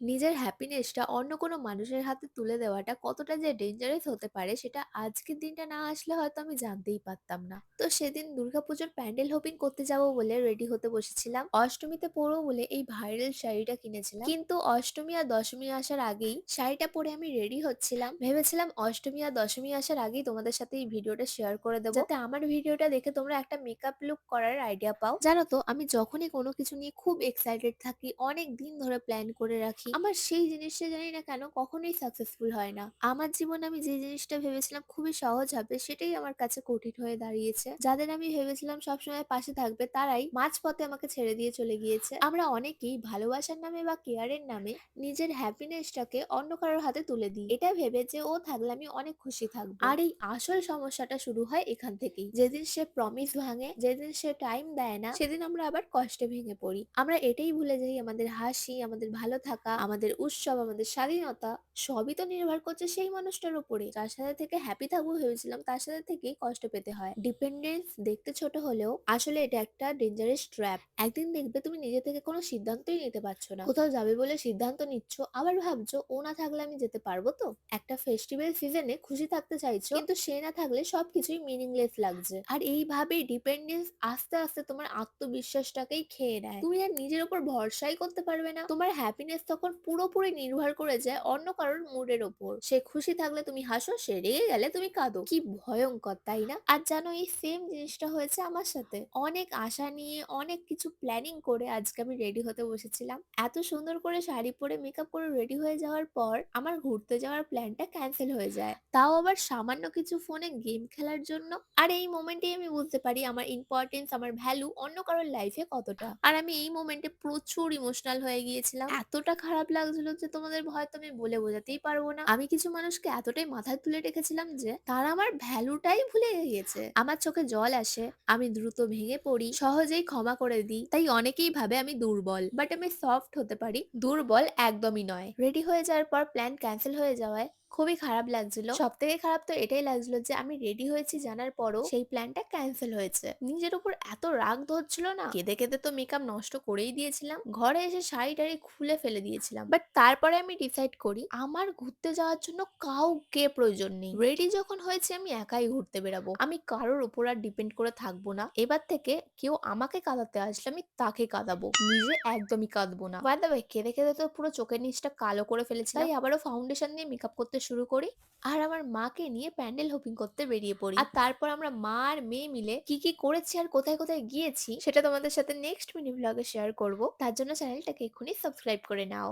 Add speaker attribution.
Speaker 1: নিজের হ্যাপিনেসটা অন্য কোনো মানুষের হাতে তুলে দেওয়াটা কতটা যে ডেঞ্জারাস হতে পারে সেটা আজকের দিনটা না আসলে হয়তো আমি জানতেই পারতাম না। তো সেদিন দুর্গাপুজোর প্যান্ডেল হপিং করতে যাব বলে রেডি হতে বসেছিলাম। অষ্টমীতে পরবো বলে এই ভাইরাল শাড়িটা কিনেছিলাম। কিন্তু অষ্টমী আর দশমী আসার আগেই শাড়িটা পরে আমি রেডি হচ্ছিলাম। ভেবেছিলাম অষ্টমী আর দশমী আসার আগেই তোমাদের সাথে এই ভিডিওটা শেয়ার করে দেবো। যাতে আমার ভিডিওটা দেখে তোমরা একটা মেকআপ লুক করার আইডিয়া পাও। জানো তো আমি যখনই কোনো কিছু নিয়ে খুব এক্সাইটেড থাকি, অনেক দিন ধরে প্ল্যান করে রাখি। আমার সেই জিনিসটা জানি না কেন কখনোই সাকসেসফুল হয় না। আমার জীবনে আমি যে জিনিসটা ভেবেছিলাম খুবই সহজ হবে সেটাই আমার কাছে কঠিন হয়ে দাঁড়িয়েছে। যাদের আমি ভেবেছিলাম সবসময় পাশে থাকবে তারাই মাঝপথে আমাকে ছেড়ে দিয়ে চলে গিয়েছে। আমরা অনেকেই ভালোবাসার নামে বা কেয়ারের নামে নিজের হ্যাপিনেসটাকে অন্য কারোর হাতে তুলে দিই। এটা ভেবে যে ও থাকলে আমি অনেক খুশি থাকব। আর এই আসল সমস্যাটা শুরু হয় এখান থেকেই। যেদিন সে প্রমিস ভাঙে, যেদিন সে টাইম দেয় না, সেদিন আমরা আবার কষ্টে ভেঙে পড়ি। আমরা এটাই ভুলে যাই আমাদের হাসি, আমাদের ভালো থাকা, আমাদের উৎসব, আমাদের স্বাধীনতা সবই তো নির্ভর করছে সেই মানুষটার উপরে। যার সাথে থেকে হ্যাপি থাকব ভেবেছিলাম তার সাথে থেকেই কষ্ট পেতে হয়। ডিপেন্ডেন্স দেখতে ছোট হলেও আসলে এটা একটা ডেঞ্জারাস ট্র্যাপ। একদিন দেখবে তুমি নিজে থেকে কোনো সিদ্ধান্তই নিতে পারছ না। কোথাও যাবে বলে সিদ্ধান্ত নিচ্ছ আবার ভাবছ ও না থাকলে আমি যেতে পারব তো? একটা ফেস্টিভ্যাল সিজনে খুশি থাকতে চাইছো কিন্তু সে না থাকলে সবকিছুই মিনিংলেস লাগছে। আর এইভাবে ডিপেন্ডেন্স আস্তে আস্তে তোমার আত্মবিশ্বাসটাকেই খেয়ে নেয়। তুমি আর নিজের উপর ভরসাই করতে পারবে না। তোমার হ্যাপিনেস তখন পুরোপুরি নির্ভর করে যায় অন্য কারোর মুডের ওপর। সে খুশি থাকলে তুমি হাসো, সে রেগে গেলে তুমি কাঁদো। কি ভয়ঙ্কর তাই না? আর জানো এই সেম জিনিসটা হয়েছে আমার সাথে। অনেক আশা নিয়ে অনেক কিছু প্ল্যানিং করে আজকে আমি রেডি হতে বসেছিলাম। এত সুন্দর করে শাড়ি পরে মেকআপ করে রেডি হয়ে যাওয়ার পর আমার ঘুরতে যাওয়ার প্ল্যানটা ক্যান্সেল হয়ে যায়। তাও আবার সামান্য কিছু ফোনে গেম খেলার জন্য। আর এই মোমেন্টেই আমি বুঝতে পারি আমার ইম্পর্টেন্স আমার ভ্যালু অন্য কারোর লাইফে কতটা। আর আমি এই মোমেন্টে প্রচুর ইমোশনাল হয়ে গিয়েছিলাম। এতটা খারাপ লাগছিল যে তোমাদের হয়তো আমি বলে বোঝাতেই পারব না। আমি কিছু মানুষকে এতটাই মাথায় তুলে রেখেছিলাম যে তারা আমার ভ্যালুটাই ভুলে গিয়েছে। আমার চোখে জল আসে, আমি দ্রুত ভেঙে পড়ি, সহজেই ক্ষমা করে দিই। তাই অনেকেই ভাবে আমি দুর্বল। বাট আমি সফট হতে পারি, দুর্বল একদমই নয়। রেডি হয়ে যাওয়ার পর প্ল্যান ক্যান্সেল হয়ে যাওয়ায় খুবই খারাপ লাগছিল। সব থেকে খারাপ তো এটাই লাগছিল যে, আমি রেডি হয়েছি জানার পরও সেই প্ল্যানটা ক্যান্সেল হয়েছে। নিজের উপর এত রাগ ধরছিল না। কেঁদে কেঁদে তো মেকআপ নষ্ট করেই দিয়েছিলাম। ঘরে এসে শাড়ি টাড়ি খুলে ফেলে দিয়েছিলাম। বাট তারপরে আমি ডিসাইড করি, আমার ঘুরতে যাওয়ার জন্য কাউকে প্রয়োজন নেই। রেডি যখন হয়েছে, আমি একাই ঘুরতে বেরাবো। আমি কারোর উপর আর ডিপেন্ড করে থাকব না। এবার থেকে কেউ আমাকে কাঁদাতে আসলে আমি তাকে কাঁদাবো। নিজে একদমই কাঁদবো না। বাই কেঁদে কেঁদে তো পুরো চোখের নিচটা কালো করে। তাই আবারও ফাউন্ডেশন দিয়ে মেকআপ করতে শুরু করি। আর আমার মাকে নিয়ে প্যান্ডেল হোপিং করতে বেরিয়ে পড়ি। আর তারপর আমরা মা আর মেয়ে মিলে কি কি করেছি আর কোথায় কোথায় গিয়েছি সেটা তোমাদের সাথে নেক্সট মিনি ভ্লগে শেয়ার করব। তার জন্য চ্যানেলটাকে এক্ষুনি সাবস্ক্রাইব করে নাও।